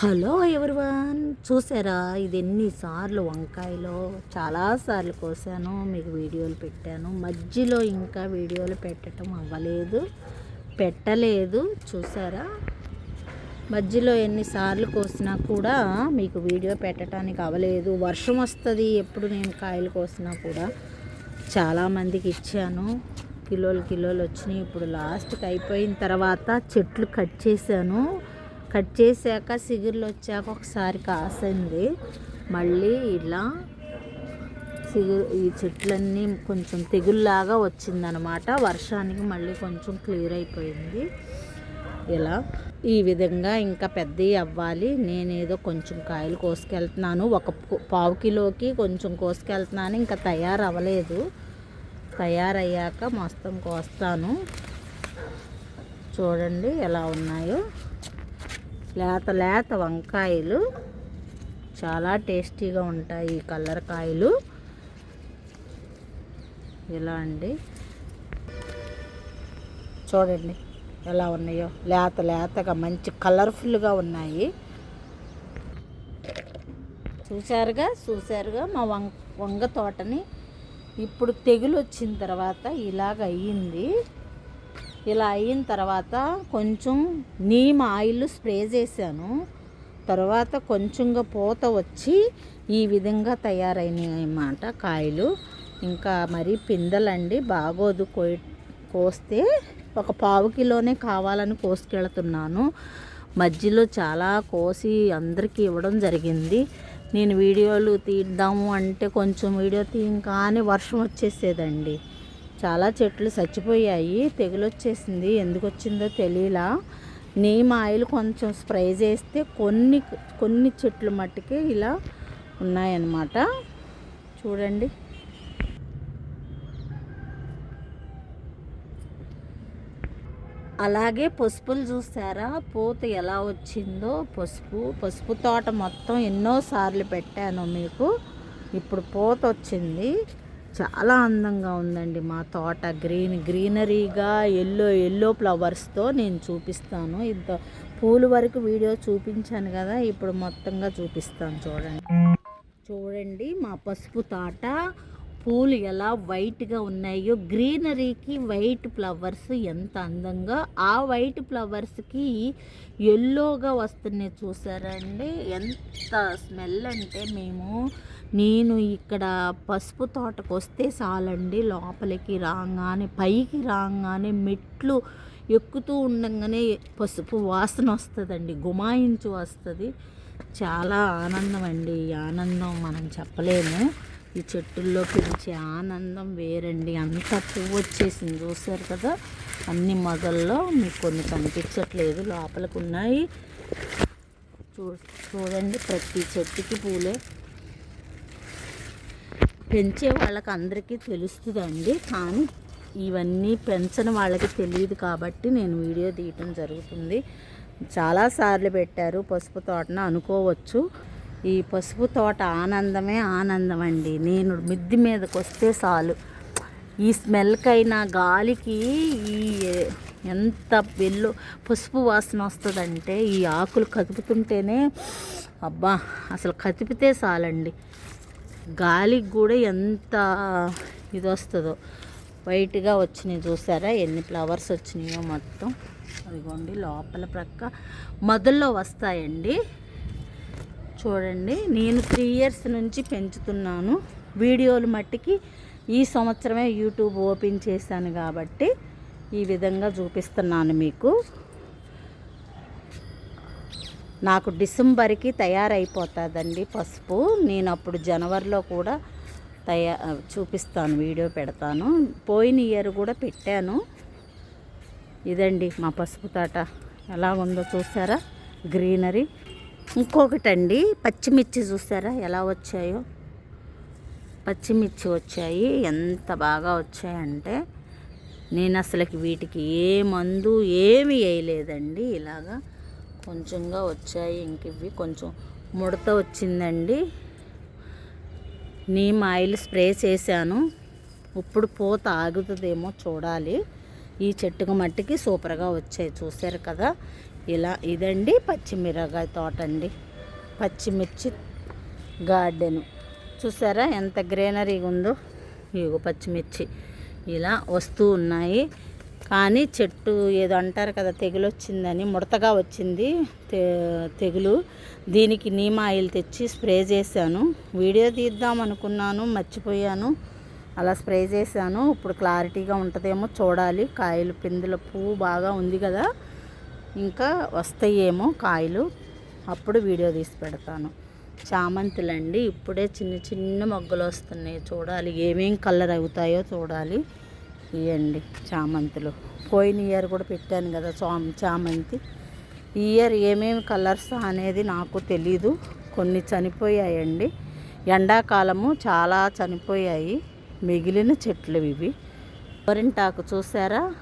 Hello everyone చూసారా? ఇది ఎన్నిసార్లు వంకాయలో చాలాసార్లు కోసాను మీకు వీడియోలు పెట్టాను. మధ్యలో ఇంకా వీడియోలు పెట్టడం అవ్వలేదు పెట్టలేదు చూసారా? మధ్యలో ఎన్నిసార్లు కోసినా కూడా మీకు వీడియో పెట్టడానికి అవ్వలేదు. వర్షం వస్తుంది ఎప్పుడు నేను కాయలు కోసినా కూడా. చాలామందికి ఇచ్చాను. కిలోలు కిలోలు వచ్చినాయి. ఇప్పుడు లాస్ట్కి అయిపోయిన తర్వాత చెట్లు కట్ చేశాను. కట్ చేశాక సిగుర్లు వచ్చాక ఒకసారి కాసింది. మళ్ళీ ఇలా సిగురు ఈ చెట్లన్నీ కొంచెం తెగుల్లాగా వచ్చిందనమాట. వర్షానికి మళ్ళీ కొంచెం క్లియర్ అయిపోయింది. ఇలా ఈ విధంగా ఇంకా పెద్దవి అవ్వాలి. నేనేదో కొంచెం కాయలు కోసుకెళ్తున్నాను. ఒక పావు కిలోకి కొంచెం కోసుకెళ్తున్నాను. ఇంకా తయారవ్వలేదు. తయారయ్యాక మొత్తం కోస్తాను. చూడండి ఎలా ఉన్నాయో. లేత లేత వంకాయలు. చాలా టేస్టీగా ఉంటాయి ఈ కలర్ కాయలు. ఇలా అండి? చూడండి ఎలా ఉన్నాయో. లేత లేతగా మంచి కలర్ఫుల్గా ఉన్నాయి. చూశారుగా? చూశారుగా మా వంగ వంగ తోటని. ఇప్పుడు తెగులు వచ్చిన తర్వాత ఇలాగ అయ్యింది. ఇలా అయిన తర్వాత కొంచెం నీమ్ ఆయిల్ స్ప్రే చేశాను. తర్వాత కొంచెంగా పూత వచ్చి ఈ విధంగా తయారైనాయి అన్నమాట కాయలు. ఇంకా మరి పిందెలండి బాగోదు కోయ కోస్తే ఒక పావు కిలోనే కావాలని కోసుకెళ్తున్నాను. మధ్యలో చాలా కోసి అందరికీ ఇవ్వడం జరిగింది. నేను వీడియోలు తీద్దాము అంటే కొంచెం వీడియో తీయగానే వర్షం వచ్చేసేదండి. చాలా చెట్లు చచ్చిపోయాయి. తెగులు వచ్చేసింది ఎందుకు వచ్చిందో తెలియలా నీమ్ ఆయిల్ కొంచెం స్ప్రే చేస్తే కొన్ని కొన్ని చెట్లు మట్టుకే ఇలా ఉన్నాయన్నమాట. చూడండి. అలాగే పసుపులు చూసారా? పూత ఎలా వచ్చిందో? పసుపు పసుపు తోట మొత్తం ఎన్నోసార్లు పెట్టాను మీకు. ఇప్పుడు పూత వచ్చింది. చాలా అందంగా ఉందండి మా తోట. గ్రీన్ గ్రీనరీగా ఎల్లో ఎల్లో ఫ్లవర్స్తో నేను చూపిస్తాను. ఇంత పూలు వరకు వీడియో చూపించాను కదా ఇప్పుడు మొత్తంగా చూపిస్తాను చూడండి. చూడండి మా పసుపు తోట. పూలు ఎలా వైట్గా ఉన్నాయో గ్రీనరీకి వైట్ ఫ్లవర్స్ ఎంత అందంగా ఆ వైట్ ఫ్లవర్స్కి ఎల్లోగా వస్తున్నాయి చూసారండి. ఎంత స్మెల్ అంటే మేము నేను ఇక్కడ పసుపు తోటకు వస్తే చాలండి లోపలికి రాగానే పైకి రాగానే మెట్లు ఎక్కుతూ ఉండగానే పసుపు వాసన వస్తుందండి గుమాయించి వస్తుంది. చాలా ఆనందం అండి ఈ ఆనందం మనం చెప్పలేము. ఈ చెట్టుల్లో పెంచే ఆనందం వేరండి. అంత పువ్వు వచ్చేసింది. చూసారు కదా? అన్ని మొదల్లో మీకు కొన్ని కనిపించట్లేదు. లోపలికి ఉన్నాయి చూ చూడండి ప్రతి చెట్టుకి పూలే. పెంచే వాళ్ళకి అందరికీ తెలుస్తుందండి. కానీ ఇవన్నీ పెంచని వాళ్ళకి తెలియదు కాబట్టి నేను వీడియో తీయటం జరుగుతుంది. చాలాసార్లు పెట్టారు. పసుపు తోటన అనుకోవచ్చు. ఈ పసుపు తోట ఆనందమే ఆనందం అండి నేను మిద్ది మీదకి వస్తే చాలు. ఈ స్మెల్కైనా గాలికి ఈ ఎంత వెళ్ళు పసుపు వాసన వస్తుందంటే ఈ ఆకులు కదుపుతుంటేనే అబ్బా అసలు కదిపితే చాలండి. గాలికి కూడా ఎంత ఇది వస్తుందో వైట్గా వచ్చినాయి చూసారా? ఎన్ని ఫ్లవర్స్ వచ్చినాయో మొత్తం. అదిగోండి లోపల ప్రక్క మొదల్లో వస్తాయండి. చూడండి నేను త్రీ ఇయర్స్ నుంచి పెంచుతున్నాను. వీడియోలు మట్టికి ఈ సంవత్సరమే యూట్యూబ్ ఓపెన్ చేశాను కాబట్టి ఈ విధంగా చూపిస్తున్నాను మీకు. నాకు డిసెంబర్కి తయారైపోతుందండి పసుపు. నేను అప్పుడు జనవరిలో కూడా తయా చూపిస్తాను వీడియో పెడతాను. పోయిన ఇయర్ కూడా పెట్టాను. ఇదండి మా పసుపు తోట. ఎలా ఉందో చూసారా? గ్రీనరీ. ఇంకొకటండి పచ్చిమిర్చి చూసారా ఎలా వచ్చాయో? పచ్చిమిర్చి వచ్చాయి. ఎంత బాగా వచ్చాయంటే నేను అసలుకి వీటికి ఏ మందు ఏమి వేయలేదండి. ఇలాగా కొంచెంగా వచ్చాయి ఇంక ఇవి. కొంచెం ముడత వచ్చిందండి. నీమ్ ఆయిల్ స్ప్రే చేశాను. ఇప్పుడు పూత ఆగుతుందేమో చూడాలి. ఈ చెట్టుకు మట్టికి సూపర్గా వచ్చాయి. చూశారు కదా? ఇలా ఇదండి పచ్చిమిరకాయ తోట అండి. పచ్చిమిర్చి గార్డెన్. చూసారా ఎంత గ్రీనరీగా ఉందో? ఇగో పచ్చిమిర్చి ఇలా వస్తూ ఉన్నాయి. కానీ చెట్టు ఏదో అంటారు కదా తెగులు వచ్చిందని ముడతగా వచ్చింది తెగులు. దీనికి నీమ్ ఆయిల్ తెచ్చి స్ప్రే చేశాను. వీడియో తీద్దాం అనుకున్నాను మర్చిపోయాను. అలా స్ప్రే చేశాను. ఇప్పుడు క్లారిటీగా ఉంటుందేమో చూడాలి. కాయలు పిందుల పువ్వు బాగా ఉంది కదా. ఇంకా వస్తాయేమో కాయలు అప్పుడు వీడియో తీసి పెడతాను. చామంతులండి ఇప్పుడే చిన్న చిన్న మొగ్గలు వస్తున్నాయి చూడాలి. ఏమేం కలర్ అవుతాయో చూడాలి. ఇవ్వండి చామంతులు. పోయిన ఇయర్ కూడా పెట్టాను కదా చా చామంతి. ఈ ఇయర్ ఏమేమి కలర్స్ అనేది నాకు తెలీదు. కొన్ని చనిపోయాయండి. ఎండాకాలము చాలా చనిపోయాయి. మిగిలిన చెట్లు ఇవి. గోరింటాకు చూసారా?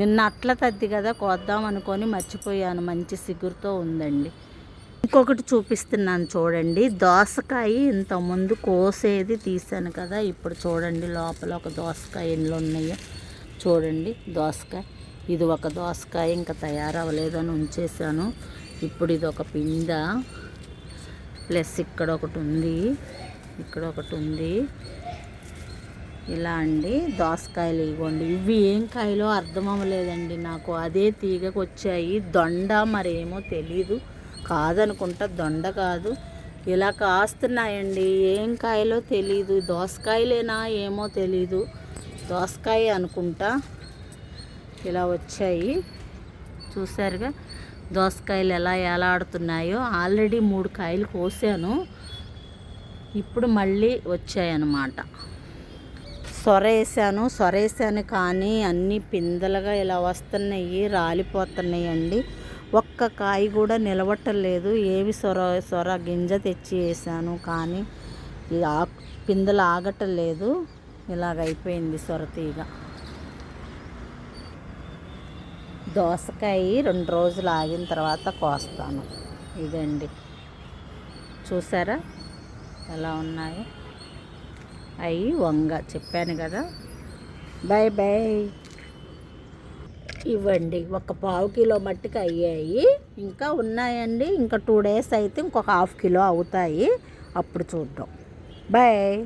నిన్న అట్ల తద్ది కదా కోద్దాం అనుకొని మర్చిపోయాను. మంచి సిగురుతో ఉందండి. ఇంకొకటి చూపిస్తున్నాను చూడండి. దోసకాయ ఇంతకుముందు కోసేది తీసాను కదా ఇప్పుడు చూడండి లోపల ఒక దోసకాయ ఎన్ని ఉన్నాయో. చూడండి దోసకాయ. ఇది ఒక దోసకాయ ఇంకా తయారవ్వలేదని ఉంచేసాను ఇప్పుడు ఇది ఒక పిండ ప్లస్ ఇక్కడ ఒకటి ఉంది. ఇక్కడ ఒకటి ఉంది. ఇలా అండి దోసకాయలు ఇవ్వండి. ఇవి ఏం కాయలో అర్థం అవ్వలేదండి నాకు. అదే తీగకు వచ్చాయి దొండ మరేమో తెలీదు. కాదనుకుంటా దొండ కాదు. ఇలా కాస్తున్నాయండి. ఏం కాయలో తెలీదు. దోసకాయలేనా ఏమో తెలీదు. దోసకాయ అనుకుంటా ఇలా వచ్చాయి. చూసారుగా దోసకాయలు ఎలా ఎలాడుతున్నాయో ఆల్రెడీ మూడు కాయలు కోసాను. ఇప్పుడు మళ్ళీ వచ్చాయన్నమాట. సొర వేసాను సొర వేసాను కానీ అన్నీ పిందలుగా ఇలా వస్తున్నాయి రాలిపోతున్నాయి అండి ఒక్క కాయ కూడా నిలబట్టలేదు. ఏవి సొర సొర గింజ తెచ్చి వేసాను కానీ ఈ ఆ పిందలు ఆగటలేదు. ఇలాగ అయిపోయింది సొర తీగ. దోసకాయ రెండు రోజులు ఆగిన తర్వాత కోస్తాను. ఇదండి. చూసారా ఎలా ఉన్నాయో? అవి వంగ. చెప్పాను కదా. బాయ్ బాయ్ ఇవ్వండి. ఒక పావు కిలో మట్టికి అయ్యాయి. ఇంకా ఉన్నాయండి. ఇంకా టూ డేస్ అయితే ఇంకొక హాఫ్ కిలో అవుతాయి. అప్పుడు చూద్దాం. బాయ్